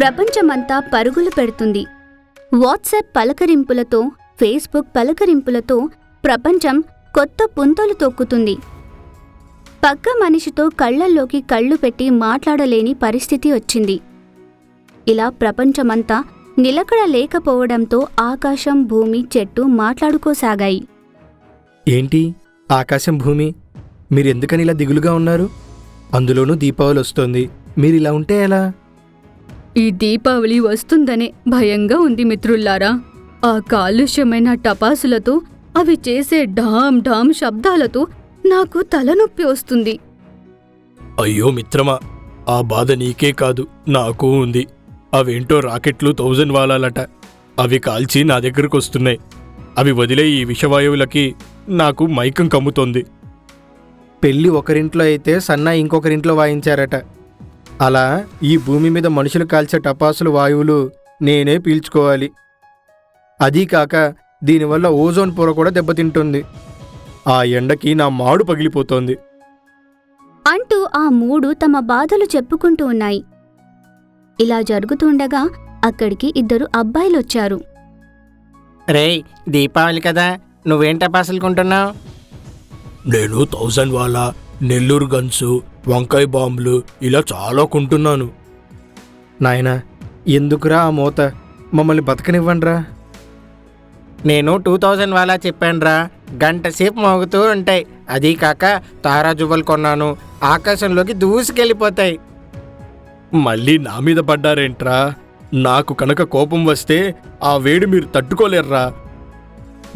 ప్రపంచమంతా పరుగులు పెడుతుంది. వాట్సాప్ పలకరింపులతో ఫేస్బుక్ పలకరింపులతో ప్రపంచం కొత్త పుంతలు తొక్కుతుంది. పక్క మనిషితో కళ్ళల్లోకి కళ్ళు పెట్టి మాట్లాడలేని పరిస్థితి వచ్చింది. ఇలా ప్రపంచమంతా నిలకడ లేకపోవడంతో ఆకాశం భూమి చెట్టు మాట్లాడుకోసాగాయి. ఏంటి? ఆకాశం భూమి? మీరెందుకని ఇలా దిగులుగా ఉన్నారు? అందులోనూ దీపావళి వస్తోంది. మీరిలా ఉంటే ఎలా? ఈ దీపావళి వస్తుందనే భయంగా ఉంది మిత్రుల్లారా ఆ కాలుష్యమైన టపాసులతో అవి చేసే ఢామ్ ఢామ్ శబ్దాలతో నాకు తలనొప్పి వస్తుంది. అయ్యో మిత్రమా ఆ బాధ నీకే కాదు నాకు ఉంది. అవేంటో రాకెట్లు థౌజండ్ వాలాలట. అవి కాల్చి నా దగ్గరకు వస్తున్నాయి. అవి వదిలే ఈ విషవాయువులకి నాకు మైకం కమ్ముతోంది. పెళ్ళి ఒకరింట్లో అయితే సన్నా ఇంకొకరింట్లో వాయించారట. అలా ఈ భూమి మీద మనుషులు కాల్చే టపాసులు వాయువులు నేనే పీల్చుకోవాలి. అదీ కాక దీనివల్ల ఓజోన్ పొర కూడా దెబ్బతింటుంది. ఆ ఎండకి నా మాడు పగిలిపోతోంది. అంటూ ఆ మూడు తమ బాధలు చెప్పుకుంటూ ఉన్నాయి. ఇలా జరుగుతుండగా అక్కడికి ఇద్దరు అబ్బాయిలొచ్చారు. రేయ్ దీపావళి కదా. నువ్వేం టపాసులు కొంటున్నావు? నేను థౌజండ్ వాలా నెల్లూరు గన్సు వంకాయ బాంబులు ఇలా చాలా కొంటున్నాను. నాయనా ఎందుకురా ఆ మూత? మమ్మల్ని బతకనివ్వండ్రా. నేను టూ థౌజండ్ వాలా చెప్పానురా. గంట సేపు మోగుతూ ఉంటాయి. అదీ కాక తారా జువ్వలు కొన్నాను. ఆకాశంలోకి దూసుకెళ్ళిపోతాయి. మళ్ళీ నా మీద పడ్డారేంట్రా? నాకు కనుక కోపం వస్తే ఆ వేడి మీరు తట్టుకోలేర్రా.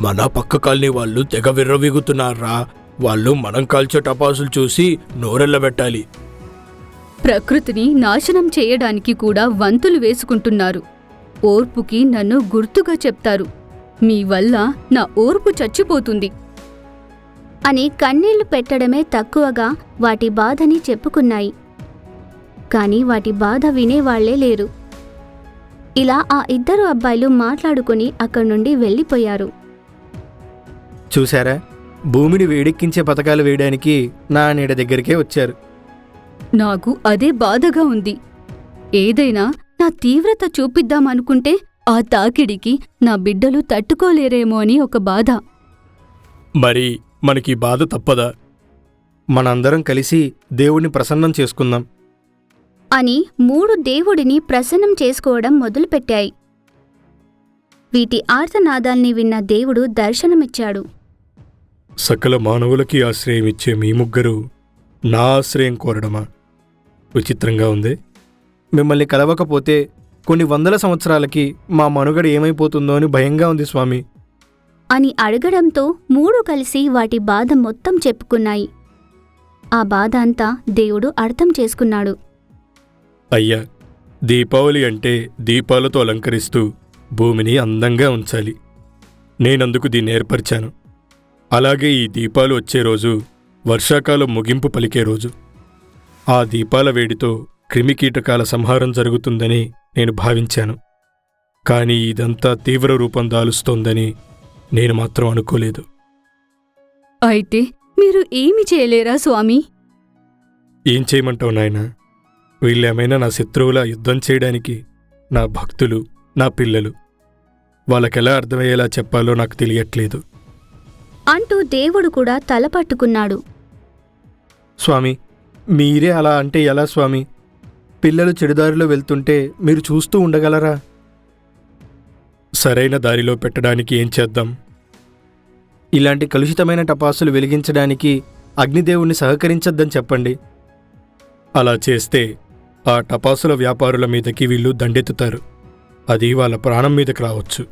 మన పక్క కాలనీ వాళ్ళు తెగ విర్రవీగుతున్నారా వాళ్ళు మనం కాల్చే టపాసులు చూసి నోరెళ్ళబెట్టాలి ప్రకృతిని నాశనం చేయడానికి కూడా వంతులు వేసుకుంటున్నారు. ఓర్పుకి నన్ను గుర్తుగా చెప్తారు. మీ వల్ల నా ఓర్పు చచ్చిపోతుంది. అని కన్నీళ్ళు పెట్టడమే తక్కువగా వాటి బాధని చెప్పుకున్నాయి. కాని వాటి బాధ వినేవాళ్ళే లేరు. ఇలా ఆ ఇద్దరు అబ్బాయిలు మాట్లాడుకుని అక్కడి నుండి వెళ్ళిపోయారు. చూసారా భూమిని వేడెక్కించే పథకాలు వేయడానికి నా నీడ దగ్గరికే వచ్చారు. నాకు అదే బాధగా ఉంది. ఏదైనా నా తీవ్రత చూపిద్దామనుకుంటే ఆ తాకిడికి నా బిడ్డలు తట్టుకోలేరేమో అని ఒక బాధ. మరి మనకి బాధ తప్పదా? మనందరం కలిసి దేవుణ్ణి ప్రసన్నం చేసుకుందాం. అని మూడు దేవుడిని ప్రసన్నం చేసుకోవడం మొదలుపెట్టాయి. వీటి ఆర్తనాదాల్ని విన్న దేవుడు దర్శనమిచ్చాడు. సకల మానవులకి ఆశ్రయం ఇచ్చే మీ ముగ్గురు నా ఆశ్రయం కోరడమా? విచిత్రంగా ఉంది. మిమ్మల్ని కలవకపోతే కొన్ని వందల సంవత్సరాలకి మా మనుగడ ఏమైపోతుందో అని భయంగా ఉంది స్వామి. అని అడగడంతో మూడు కలిసి వాటి బాధ మొత్తం చెప్పుకున్నాయి. ఆ బాధ అంతా దేవుడు అర్థం చేసుకున్నాడు. అయ్యా దీపావళి అంటే దీపాలతో అలంకరిస్తూ భూమిని అందంగా ఉంచాలి. నేనందుకు దీన్ని ఏర్పరిచాను. అలాగే ఈ దీపాలు వచ్చే రోజు వర్షాకాలం ముగింపు పలికే రోజు. ఆ దీపాల వేడితో క్రిమికీటకాల సంహారం జరుగుతుందని నేను భావించాను. కానీ ఇదంతా తీవ్ర రూపం దాలుస్తోందని నేను మాత్రం అనుకోలేదు. అయితే మీరు ఏమి చేయలేరా స్వామి? ఏం చేయమంటావు నాయనా? వీళ్ళేమైనా నా శత్రువులా యుద్ధం చేయడానికి నా భక్తులు నా పిల్లలు. వాళ్ళకెలా అర్థమయ్యేలా చెప్పాలో నాకు తెలియట్లేదు. అంటూ దేవుడు కూడా తల పట్టుకున్నాడు. స్వామి మీరే అలా అంటే ఎలా స్వామి? పిల్లలు చెడుదారిలో వెళ్తుంటే మీరు చూస్తూ ఉండగలరా? సరైన దారిలో పెట్టడానికి ఏం చేద్దాం? ఇలాంటి కలుషితమైన టపాసులు వెలిగించడానికి అగ్నిదేవుణ్ణి సహకరించొద్దని చెప్పండి. అలా చేస్తే ఆ టపాసుల వ్యాపారుల మీదకి వీళ్ళు దండెత్తుతారు. అది వాళ్ళ ప్రాణం మీదకి రావచ్చు.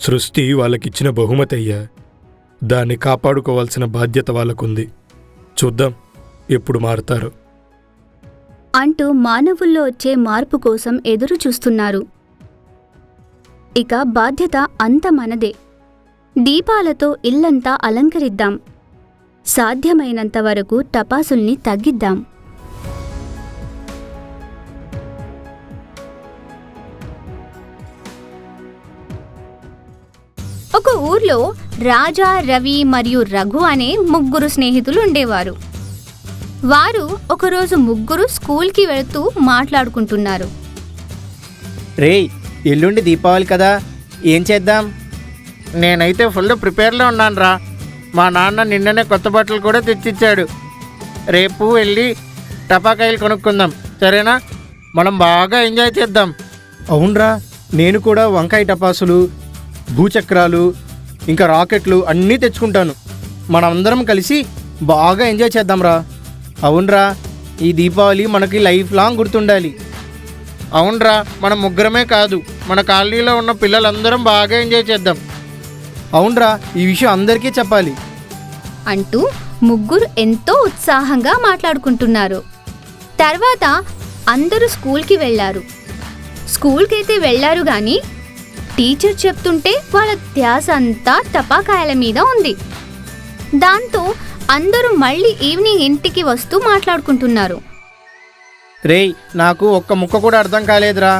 సృష్టి వాళ్ళకిచ్చిన బహుమతి అయ్యా దాన్ని కాపాడుకోవాల్సిన బాధ్యత వాళ్ళకుంది. చూద్దాం ఎప్పుడు మారుతారు. అంటూ మానవుల్లో వచ్చే మార్పు కోసం ఎదురు చూస్తున్నారు. ఇక బాధ్యత అంత మనదే. దీపాలతో ఇల్లంతా అలంకరిద్దాం. సాధ్యమైనంత వరకు టపాసుల్ని తగ్గిద్దాం. ఒక ఊర్లో రాజా రవి మరియు రఘు అనే ముగ్గురు స్నేహితులు ఉండేవారు. వారు ఒకరోజు ముగ్గురు స్కూల్కి వెళుతూ మాట్లాడుకుంటున్నారు. రేయ్ ఎల్లుండి దీపావళి కదా ఏం చేద్దాం? నేనైతే ఫుల్ ప్రిపేర్లో ఉన్నాను రా మా నాన్న నిన్ననే కొత్త బట్టలు కూడా తెచ్చిచ్చాడు. రేపు వెళ్ళి టపాకాయలు కొనుక్కుందాం సరేనా? మనం బాగా ఎంజాయ్ చేద్దాం. అవునరా నేను కూడా వంకాయ టపాసులు భూచక్రాలు ఇంకా రాకెట్లు అన్నీ తెచ్చుకుంటాను. మనమందరం కలిసి బాగా ఎంజాయ్ చేద్దాంరా. అవునరా ఈ దీపావళి మనకి లైఫ్ లాంగ్ గుర్తుండాలి. అవునరా మన ముగ్గురమే కాదు మన కాలనీలో ఉన్న పిల్లలందరం బాగా ఎంజాయ్ చేద్దాం. అవునరా ఈ విషయం అందరికీ చెప్పాలి. అంటూ ముగ్గురు ఎంతో ఉత్సాహంగా మాట్లాడుకుంటున్నారు. తర్వాత అందరూ స్కూల్కి వెళ్ళారు స్కూల్కి అయితే వెళ్ళారు కానీ టీచర్ చెప్తుంటే వాళ్ళ ధ్యాస అంతా టపాకాయల మీద ఉంది. దాంతో అందరూ మళ్ళీ ఈవినింగ్ ఇంటికి వస్తూ మాట్లాడుకుంటున్నారు. రేయ్ నాకు ఒక్క ముక్క కూడా అర్థం కాలేదురా.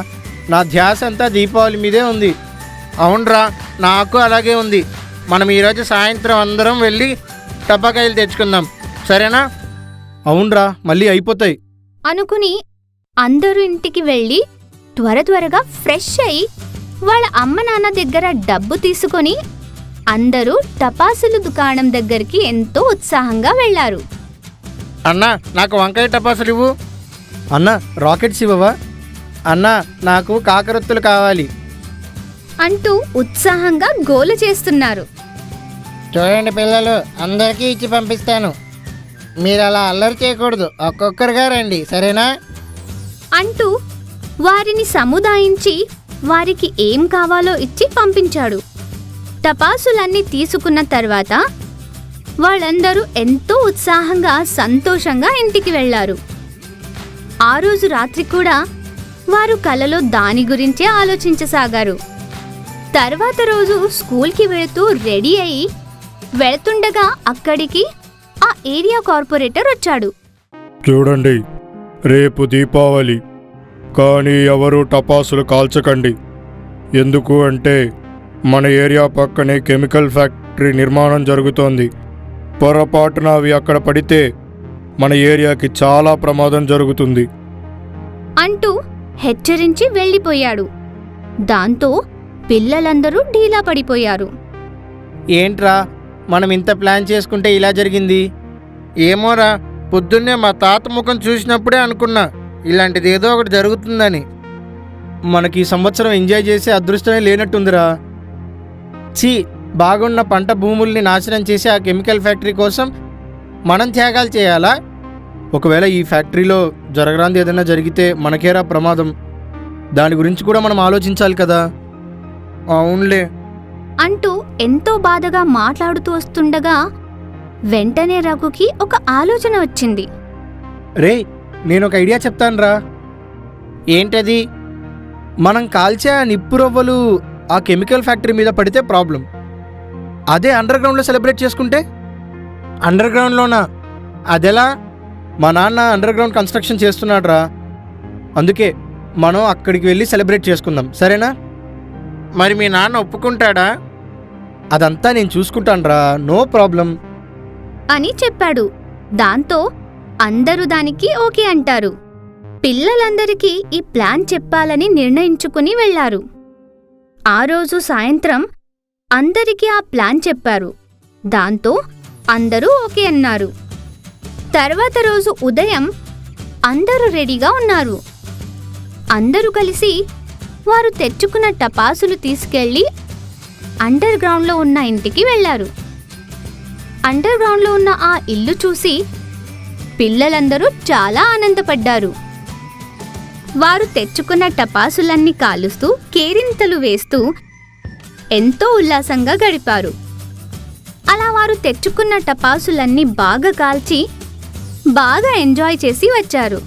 నా ధ్యాస అంతా దీపావళి మీదే ఉంది. అవునరా నాకు అలాగే ఉంది. మనం ఈరోజు సాయంత్రం అందరం వెళ్ళి టపాకాయలు తెచ్చుకుందాం. సరేనా? అవునరా మళ్ళీ అయిపోతాయి. అనుకుని అందరూ ఇంటికి వెళ్ళి త్వర త్వరగా ఫ్రెష్ అయి వాళ్ళ అమ్మ నాన్న దగ్గర డబ్బు తీసుకొని అందరూ టపాసులు దుకాణం దగ్గరికి ఎంతో ఉత్సాహంగా వెళ్ళారు అన్నా నాకు వంకాయ టపాసులు ఇవ్వు. అన్న రాకెట్స్ ఇవ్వవా? అన్న నాకు కాకరొత్తులు కావాలి. అంటూ ఉత్సాహంగా గోల చేస్తున్నారు. చూడండి పిల్లలు అందరికీ ఇచ్చి పంపిస్తాను. మీరు అలా అల్లరి చేయకూడదు. ఒక్కొక్కరుగా రండి సరేనా? అంటూ వారిని సముదాయించి వారికి ఏం కావాలో ఇచ్చి పంపించాడు. టపాసులన్నీ తీసుకున్న తర్వాత వాళ్ళందరూ ఎంతో ఉత్సాహంగా సంతోషంగా ఇంటికి వెళ్ళారు ఆ రోజు రాత్రి కూడా వారు కలలో దాని గురించే ఆలోచించసాగారు. తర్వాత రోజు స్కూల్కి వెళుతూ రెడీ అయి వెళ్తుండగా అక్కడికి ఆ ఏరియా కార్పొరేటర్ వచ్చాడు. చూడండి రేపు దీపావళి. కానీ ఎవరు టపాసులు కాల్చకండి. ఎందుకు అంటే మన ఏరియా పక్కనే కెమికల్ ఫ్యాక్టరీ నిర్మాణం జరుగుతోంది. పొరపాటున అవి అక్కడ పడితే మన ఏరియాకి చాలా ప్రమాదం జరుగుతుంది. అంటూ హెచ్చరించి వెళ్ళిపోయాడు. దాంతో పిల్లలందరూ ఢీలా పడిపోయారు. ఏంట్రా మనం ఇంత ప్లాన్ చేసుకుంటే ఇలా జరిగింది? ఏమోరా పొద్దున్నే మా తాత ముఖం చూసినప్పుడే అనుకున్నా. ఇలాంటిది ఏదో ఒకటి జరుగుతుందని. మనకి ఈ సంవత్సరం ఎంజాయ్ చేసే అదృష్టమే లేనట్టుందిరా. ఛీ బాగున్న పంట భూముల్ని నాశనం చేసి ఆ కెమికల్ ఫ్యాక్టరీ కోసం మనం త్యాగాలు చేయాలా? ఒకవేళ ఈ ఫ్యాక్టరీలో జరగరాంది ఏదైనా జరిగితే మనకేరా ప్రమాదం. దాని గురించి కూడా మనం ఆలోచించాలి కదా. అవునులే. అంటూ ఎంతో బాధగా మాట్లాడుతూ వస్తుండగా వెంటనే రఘుకి ఒక ఆలోచన వచ్చింది. రే నేను ఒక ఐడియా చెప్తానురా. ఏంటది? మనం కాల్చే ఆ నిప్పు రవ్వలు ఆ కెమికల్ ఫ్యాక్టరీ మీద పడితే ప్రాబ్లం. అదే అండర్ గ్రౌండ్లో సెలబ్రేట్ చేసుకుంటే? అండర్ గ్రౌండ్లోనా అదెలా? మా నాన్న అండర్ గ్రౌండ్ కన్స్ట్రక్షన్ చేస్తున్నాడురా. అందుకే మనం అక్కడికి వెళ్ళి సెలబ్రేట్ చేసుకుందాం. సరేనా? మరి మీ నాన్న ఒప్పుకుంటాడా? అదంతా నేను చూసుకుంటానురా. No problem. అని చెప్పాడు. దాంతో అందరూ దానికి ఓకే అంటారు. పిల్లలందరికీ ఈ ప్లాన్ చెప్పాలని నిర్ణయించుకుని వెళ్ళారు ఆ రోజు సాయంత్రం అందరికీ ఆ ప్లాన్ చెప్పారు. దాంతో అందరూ ఓకే అన్నారు. తర్వాత రోజు ఉదయం అందరూ రెడీగా ఉన్నారు. అందరూ కలిసి వారు తెచ్చుకున్న టపాసులు తీసుకెళ్ళి అండర్ గ్రౌండ్లో ఉన్న ఇంటికి వెళ్ళారు అండర్ గ్రౌండ్లో ఉన్న ఆ ఇల్లు చూసి పిల్లలందరూ చాలా ఆనందపడ్డారు. వారు తెచ్చుకున్న టపాసులన్నీ కాలుస్తూ కేరింతలు వేస్తూ ఎంతో ఉల్లాసంగా గడిపారు. అలా వారు తెచ్చుకున్న టపాసులన్నీ బాగా కాల్చి బాగా ఎంజాయ్ చేసి వచ్చారు.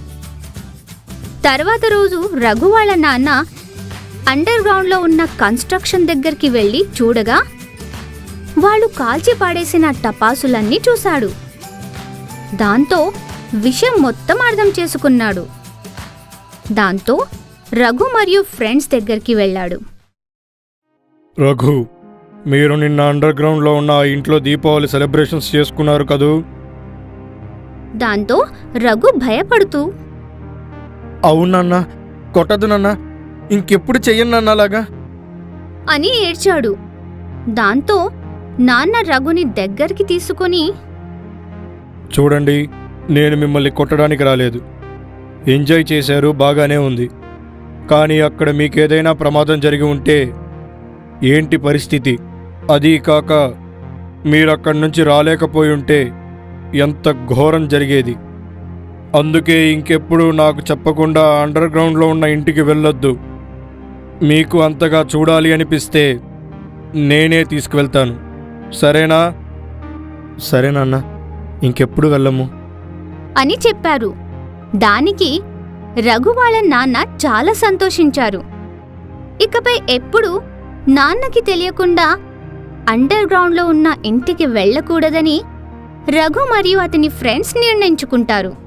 తర్వాత రోజు రఘు వాళ్ళ నాన్న అండర్ గ్రౌండ్లో ఉన్న కన్స్ట్రక్షన్ దగ్గరికి వెళ్ళి చూడగా వాళ్ళు కాల్చి పాడేసిన టపాసులన్నీ చూశాడు. దాంతో విషయం మొత్తం అర్థం చేసుకున్నాడు. దాంతో రఘు మరియు ఫ్రెండ్స్ దగ్గరికి వెళ్ళాడు. రఘు మీరు నిన్న అండర్ గ్రౌండ్లో ఉన్న ఆ ఇంట్లో దీపావళి సెలబ్రేషన్స్ చేసుకున్నారు కదూ? దాంతో రఘు భయపడుతూ అవునన్నా కొట్టదు నాన్న ఇంకెప్పుడు చెయ్యను అలాగా? అని ఏడ్చాడు. దాంతో నాన్న రఘుని దగ్గరికి తీసుకొని చూడండి నేను మిమ్మల్ని కొట్టడానికి రాలేదు. ఎంజాయ్ చేశారు బాగానే ఉంది. కానీ అక్కడ మీకేదైనా ప్రమాదం జరిగి ఉంటే ఏంటి పరిస్థితి? అదీ కాక మీరు అక్కడి నుంచి రాలేకపోయి ఉంటే ఎంత ఘోరం జరిగేది? అందుకే ఇంకెప్పుడు నాకు చెప్పకుండా అండర్ గ్రౌండ్లో ఉన్న ఇంటికి వెళ్ళొద్దు. మీకు అంతగా చూడాలి అనిపిస్తే నేనే తీసుకువెళ్తాను. సరేనా? సరేనా ఇంకెప్పుడు వెళ్ళము? అని చెప్పారు. దానికి రఘు వాళ్ళ నాన్న చాలా సంతోషించారు. ఇకపై ఎప్పుడు నాన్నకి తెలియకుండా అండర్ గ్రౌండ్లో ఉన్న ఇంటికి వెళ్ళకూడదని రఘు మరియు అతని ఫ్రెండ్స్ నిర్ణయించుకుంటారు.